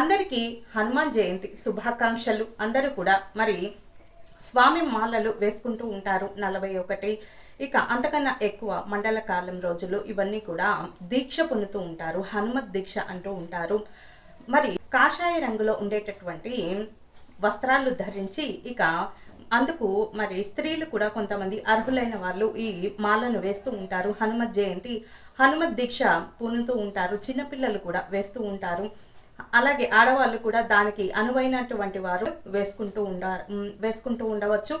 అందరికీ హనుమాన్ జయంతి శుభాకాంక్షలు. అందరూ కూడా మరి స్వామి మాలలు వేసుకుంటూ ఉంటారు నలభై ఒకటి. ఇక అంతకన్నా ఎక్కువ మండల కాలం రోజులు ఇవన్నీ కూడా దీక్ష పొందుతూ ఉంటారు హనుమత్ దీక్ష అంటూ ఉంటారు. మరి కాషాయ రంగులో ఉండేటటువంటి వస్త్రాలు ధరించి ఇక అందుకు మరి స్త్రీలు కూడా కొంతమంది అర్హులైన వాళ్ళు ఈ మాలను వేస్తూ ఉంటారు. హనుమత్ జయంతి హనుమత్ దీక్ష పూనుతూ ఉంటారు. చిన్నపిల్లలు కూడా వేస్తూ ఉంటారు. అలాగే ఆడవాళ్ళు కూడా దానికి అనువైనటువంటి వారు వేసుకుంటూ ఉండారు వేసుకుంటూ ఉండవచ్చు.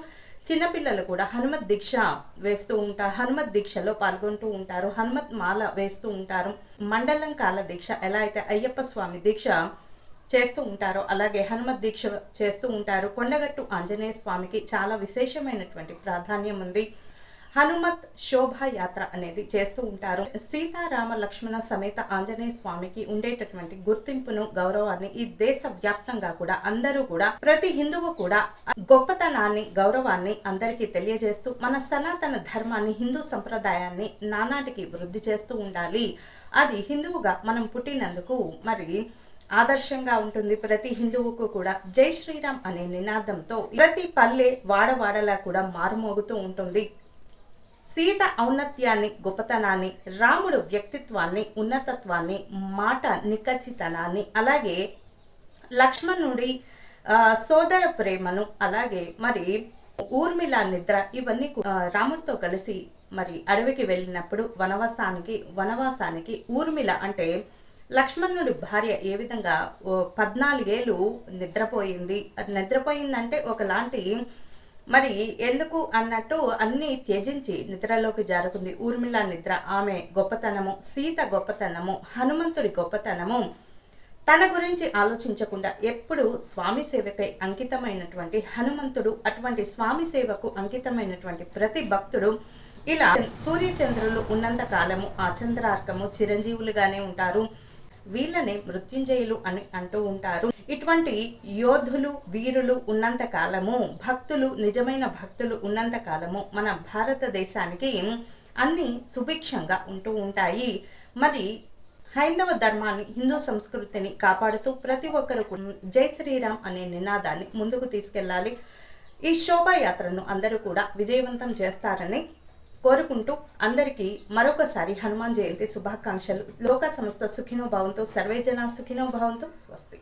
చిన్నపిల్లలు కూడా హనుమత్ దీక్ష వేస్తూ ఉంటారు. హనుమత్ దీక్షలో పాల్గొంటూ ఉంటారు. హనుమత్ మాల వేస్తూ ఉంటారు. మండలం కాల దీక్ష ఎలా అయితే అయ్యప్ప స్వామి దీక్ష చేస్తూ ఉంటారో అలాగే హనుమత్ దీక్ష చేస్తూ ఉంటారు. కొండగట్టు ఆంజనేయ స్వామికి చాలా విశేషమైనటువంటి ప్రాధాన్యం ఉంది. హనుమత్ శోభాయాత్ర అనేది చేస్తూ ఉంటారు. సీతారామ లక్ష్మణ సమేత ఆంజనేయ స్వామికి ఉండేటటువంటి గుర్తింపును గౌరవాన్ని ఈ దేశ వ్యాప్తంగా కూడా అందరూ కూడా ప్రతి హిందువు కూడా గొప్పతనాన్ని గౌరవాన్ని అందరికీ తెలియజేస్తూ మన సనాతన ధర్మాన్ని హిందూ సంప్రదాయాన్ని నానాటికి వృద్ధి చేస్తూ ఉండాలి. అది హిందువుగా మనం పుట్టినందుకు మరి ఆదర్శంగా ఉంటుంది. ప్రతి హిందువుకు కూడా జై శ్రీరామ్ అనే నినాదంతో ప్రతి పల్లె వాడవాడలా కూడా మారుమోగుతూ ఉంటుంది. సీత ఔన్నత్యాన్ని గొప్పతనాన్ని రాముడు వ్యక్తిత్వాన్ని ఉన్నతత్వాన్ని మాట నిఖచ్చితనాన్ని అలాగే లక్ష్మణుడి సోదర ప్రేమను అలాగే మరి ఊర్మిళ నిద్ర ఇవన్నీ రాముడితో కలిసి మరి అడవికి వెళ్ళినప్పుడు వనవాసానికి వనవాసానికి ఊర్మిళ అంటే లక్ష్మణుడి భార్య ఏ విధంగా పద్నాలుగేళ్ళు నిద్రపోయింది. నిద్రపోయిందంటే ఒకలాంటి మరి ఎందుకు అన్నట్టు అన్ని త్యజించి నిద్రలోకి జారుకుంది ఊర్మిళ నిద్ర. ఆమె గొప్పతనము సీత గొప్పతనము హనుమంతుడి గొప్పతనము. తన గురించి ఆలోచించకుండా ఎప్పుడు స్వామి సేవకై అంకితమైనటువంటి హనుమంతుడు అటువంటి స్వామి సేవకు అంకితమైనటువంటి ప్రతి భక్తుడు ఇలా సూర్యచంద్రులు ఉన్నంత కాలము ఆ చంద్రార్కము చిరంజీవులుగానే ఉంటారు. వీళ్ళనే మృత్యుంజయులు అని అంటూ ఉంటారు. ఇటువంటి యోధులు వీరులు ఉన్నంత కాలము భక్తులు నిజమైన భక్తులు ఉన్నంత కాలము మన భారతదేశానికి అన్ని సుభిక్షంగా ఉంటూ ఉంటాయి. మరి హైందవ ధర్మాన్ని హిందూ సంస్కృతిని కాపాడుతూ ప్రతి ఒక్కరు జై శ్రీరామ్ అనే నినాదాన్ని ముందుకు తీసుకెళ్ళాలి. ఈ శోభాయాత్రను అందరూ కూడా విజయవంతం చేస్తారని కోరుకుంటూ అందరికీ మరొకసారి హనుమాన్ జయంతి శుభాకాంక్షలు. లోక సంస్థ సుఖినో భావంతో సర్వేజన సుఖినో భావంతో స్వస్తి.